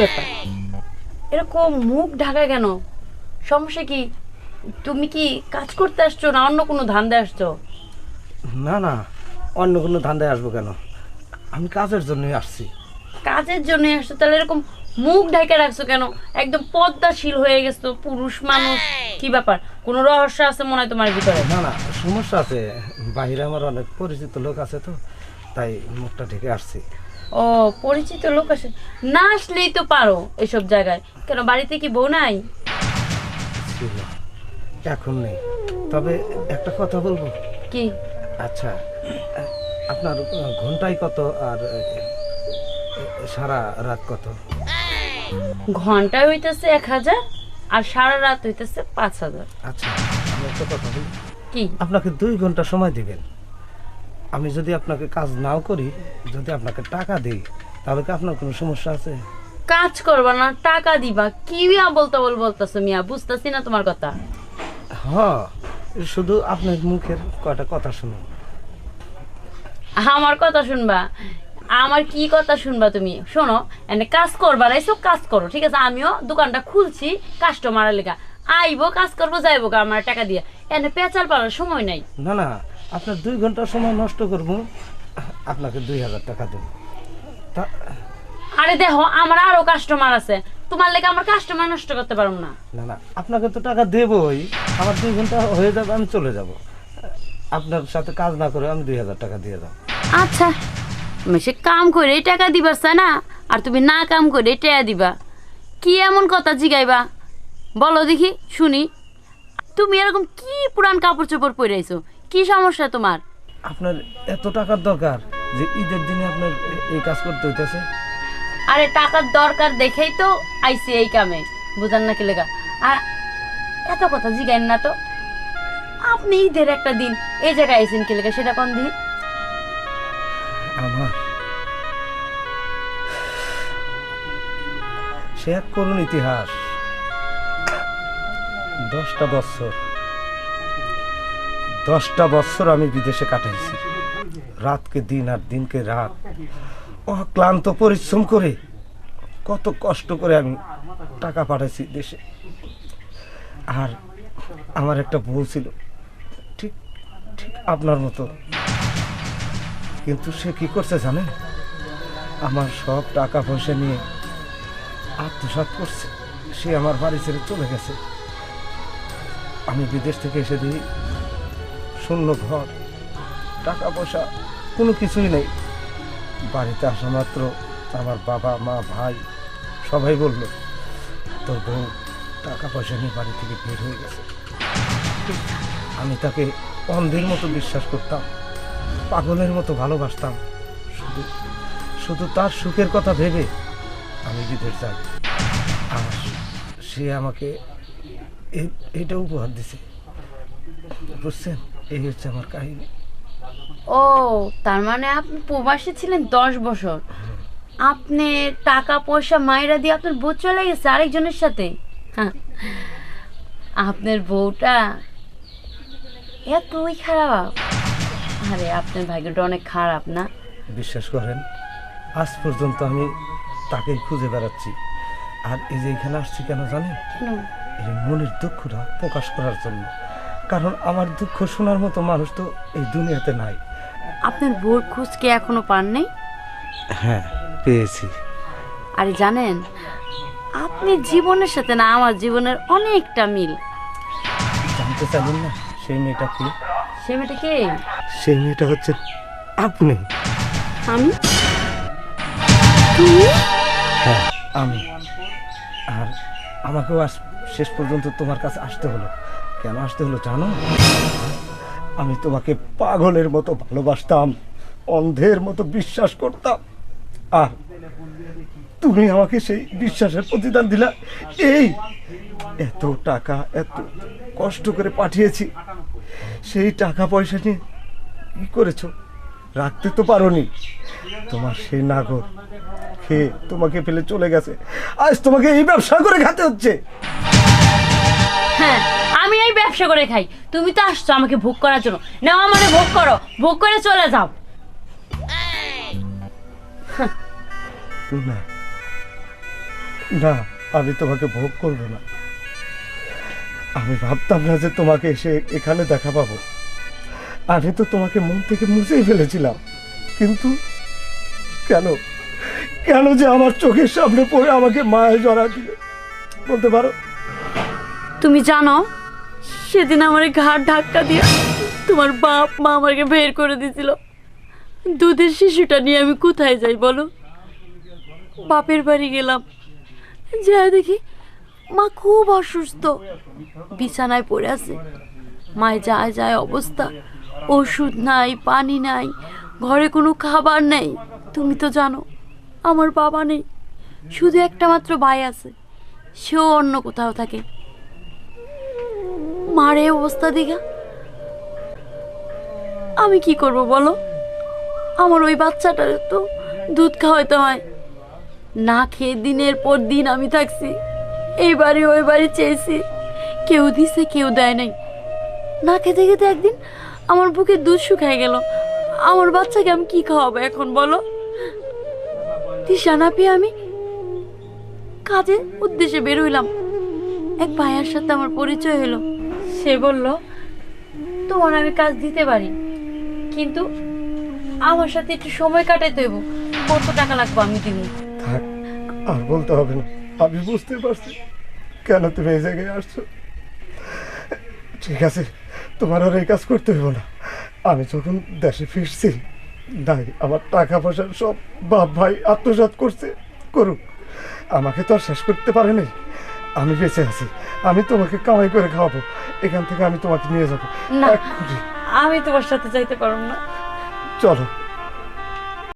ব্যাপার? এরকম মুখ ঢাকা কেন? সমস্যা কি? তুমি কি কাজ করতে আসছো না অন্য কোনো ধান্দা আসছো? না না অন্য কোনো ধান্দায় আসব কেন? আমি কাজের জন্যই আসছি। কাজের জন্য আসছো? তাহলে এরকম মুখ ঢেকে রাখছো কেন? একদম পদ্মাশীল হয়ে গেছো পুরুষ মানুষ। কি ব্যাপার? কোনো রহস্য আছে মনে হয় তোমার ভিতরে? না না সমস্যা আছে। বাইরে আমার অনেক পরিচিত লোক আছে তো তাই মুখটা ঢেকে আসছি। ও পরিচিত লোক আছে না আসলেই তো পারো এসব জায়গায়। কেন বাড়িতে কি বউ নাই? ছিল। এখন নেই। তবে একটা কথা বলব? কি? আচ্ছা আপনার ঘন্টায় কত আর সারা রাত কত? ঘন্টায় হইতেছে এক হাজার আর সারা রাত হইতেছে পাঁচ হাজার। আচ্ছা আমি একটা কথা বলি। কি? আপনাকে দুই ঘণ্টা সময় দিবেন। আমি যদি আপনাকে কাজ নাও করি যদি আপনাকে টাকা দিই তাহলে কি আপনার কোনো সমস্যা আছে? কাজ করবা না টাকা দিবা। কি বলতে বল বলতেছো মিয়া? বুঝতেছি না তোমার কথা। হ্যাঁ শুধু আপনার মুখের কয়টা কথা শুনুন। আমার কথা শুনবা? আমার কি কথা শুনবা তুমি? শোনো এনে কাজ করবা না রাইছো কাজ করো ঠিক আছে? আমিও দোকানটা খুলছি কাস্টমারের লেগা। আইবো কাজ করব যাইবো আমার টাকা দিয়ে। এনে পেঁচাল পাওয়ার সময় নাই। না না আপনার দুই ঘণ্টা সময় নষ্ট করব আপনাকে দুই হাজার টাকা দেব। তা আরে দেখো আমার আরও কাস্টমার আছে। তোমার লেগে আমার কাস্টমার নষ্ট করতে পারব না। না না আপনাকে তো টাকা দেবই। আমার দুই ঘণ্টা হয়ে যাবে আমি চলে যাব। আপনার সাথে কাজ না করে আমি দুই হাজার টাকা দিয়ে যাব আচ্ছা তুমি সে কাম করে টাকা দিবার চাই না? আর তুমি না কাম করে টাকা দিবা। কি এমন কথা জিগাইবা? বলো দেখি শুনি। তুমি এরকম কি পুরান কাপড় চোপড় পরে আইছো? কি সমস্যা তোমার? আপনার এত টাকার দরকার যে ঈদের দিনে আপনার এই কাজ করতে হইতেছে। আরে টাকার দরকার দেখেই তো আইসি এই কামে বুঝান না কি লেগা? আর এত কথা জিগাইন না তো। আপনি ঈদের একটা দিন এই জায়গায় আইসেন কি লেগা সেটা কোন দিন? আমার। সে এক করুণ ইতিহাস। দশটা বছর। দশটা বছর আমি বিদেশে কাটাইছি। রাতকে দিন আর দিনকে রাত। অক্লান্ত পরিশ্রম করে কত কষ্ট করে আমি টাকা পাঠাইছি দেশে। আর আমার একটা বউ ছিল, ঠিক ঠিক আপনার মতো। কিন্তু সে কি করছে জানেন? আমার সব টাকা পয়সা নিয়ে আত্মসাৎ করছে। সে আমার বাড়ি ছেড়ে চলে গেছে। আমি বিদেশ থেকে এসে দিই শূন্য ঘর, টাকা পয়সা, কোনো কিছুই নেই। বাড়িতে আসা মাত্র আমার বাবা, মা, ভাই, সবাই বলল, তোর বউ টাকা পয়সা নিয়ে বাড়ি থেকে বের হয়ে গেছে। আমি তাকে অন্ধের মতো বিশ্বাস করতাম, পাগলের মতো ভালোবাসতাম। শুধু শুধু তার সুখের কথা ভেবে আমি বিদেশ যাই। আর সে আমাকে এটা উপহার দিছে। বুঝছেন? এই হচ্ছে আমার কাহিনী। ও তার মানে আপনি প্রবাসী ছিলেন দশ বছর। আপনি টাকা পয়সা মায়েরা দিয়ে আপনার বউ চলে গেছে আরেকজনের সাথে? হ্যাঁ। আপনার বউটা এতই খারাপ। আরে আপনার ভাগ্যটা অনেক খারাপ না? বিশ্বাস করেন আজ পর্যন্ত আমি তাকেই খুঁজে বেড়াচ্ছি। আর এই যে এখানে আসছি কেন জানেন? মনের দুঃখটা প্রকাশ করার জন্য। কারণ আমার দুঃখ শোনার মতো মানুষ তো এই দুনিয়াতে নাই। আপনার বউর খোঁজ কি এখনও পান নেই হ্যাঁ পেয়েছি। আরে জানেন আপনি জীবনের সাথে না আমার জীবনের অনেকটা মিল। জানতে চাইলেন না সেই মেয়েটা কি? সে মেয়েটা কে? সেই মেয়েটা হচ্ছে আপনি। আমি? তুমি? হ্যাঁ আমি। আর আমাকেও আজ শেষ পর্যন্ত তোমার কাছে আসতে হলো। কেন আসতে হলো জানো? আমি তোমাকে পাগলের মতো ভালোবাসতাম, অন্ধের মতো বিশ্বাস করতাম। আর তুমি আমাকে সেই বিশ্বাসের প্রতিদান দিলা। এই এত টাকা, এত কষ্ট করে পাঠিয়েছি। সেই টাকা পয়সা নিয়ে কি করেছ? রাখতে তো পারোনি। তোমার সেই নাগর খেয়ে তোমাকে ফেলে চলে গেছে। আজ তোমাকে এই ব্যবসা করে খেতে হচ্ছে। হ্যাঁ আমি এই ব্যবসা করে খাই। তুমি তো আসছো আমাকে ভোগ করার জন্য। নাও আমাকে ভোগ করো। ভোগ করে চলে যাও। না। না আমি তোমাকে ভোগ করব না। আমি ভাবতাম না যে তোমাকে এসে এখানে দেখা পাবো। আমি তো তোমাকে মন থেকে মুছেই ফেলেছিলাম। কিন্তু কেন? কেন যে আমার চোখের সামনে পড়ে আমাকে মায়ে জড়া দিলে? বলতে পারো? তুমি জানো সেদিন আমার ঘাট ধাক্কা দিয়ে তোমার বাপ, মা আমাকে বের করে দিয়েছিল। দুধের শিশুটা নিয়ে আমি কোথায় যাই বলো? বাপের বাড়ি গেলাম। যা দেখি, মা খুব অসুস্থ। বিছানায় পড়ে আছে। মায় যায় যায় অবস্থা। ওষুধ নাই, পানি নাই, ঘরে কোনো খাবার নেই। তুমি তো জানো, আমার বাবা নেই। শুধু একটা মাত্র ভাই আছে। সেও অন্য কোথাও থাকে। মারে অবস্থা দিঘা আমি কি করব বলো? আমার ওই বাচ্চাটার তো দুধ খাওয়াইতে হয়। না খেয়ে দিনের পর দিন আমি থাকছি। এই বাড়ি ওই বাড়ি চেয়েছি। কেউ দিছে, কেউ দেয় নাই। না খেতে খেতে একদিন আমার বুকে দুধ শুকায় গেল। আমার বাচ্চাকে আমি কি খাওয়াবো এখন বলো? দিশা না পেয়ে আমি কাজে উদ্দেশ্যে বের হইলাম। এক ভাইয়ার সাথে আমার পরিচয় হলো সে বলল, তোমার আমি কাজ দিতে পারি, কিন্তু আমার সাথে একটু সময় কাটাইতে হইব। কত টাকা লাগবে আমি দিব? থাক, আর বলতে হবে না। আমি বুঝতে পারছি কেন তুমি এই জায়গায় আসছো। ঠিক আছে, তোমার আর এই কাজ করতে হবে না। আমি যখন দেশে ফিরছি, নাই, আমার টাকা পয়সা সব বাপ ভাই আত্মসাৎ করছে। করুক, আমাকে তো আর শেষ করতে পারেনি। আমি বেঁচে আছি। আমি তোমাকে কামাই করে খাওয়াবো। এখান থেকে আমি তোমাকে নিয়ে যাব। না। আমি তোমার সাথে যাইতে পারব না। চলো।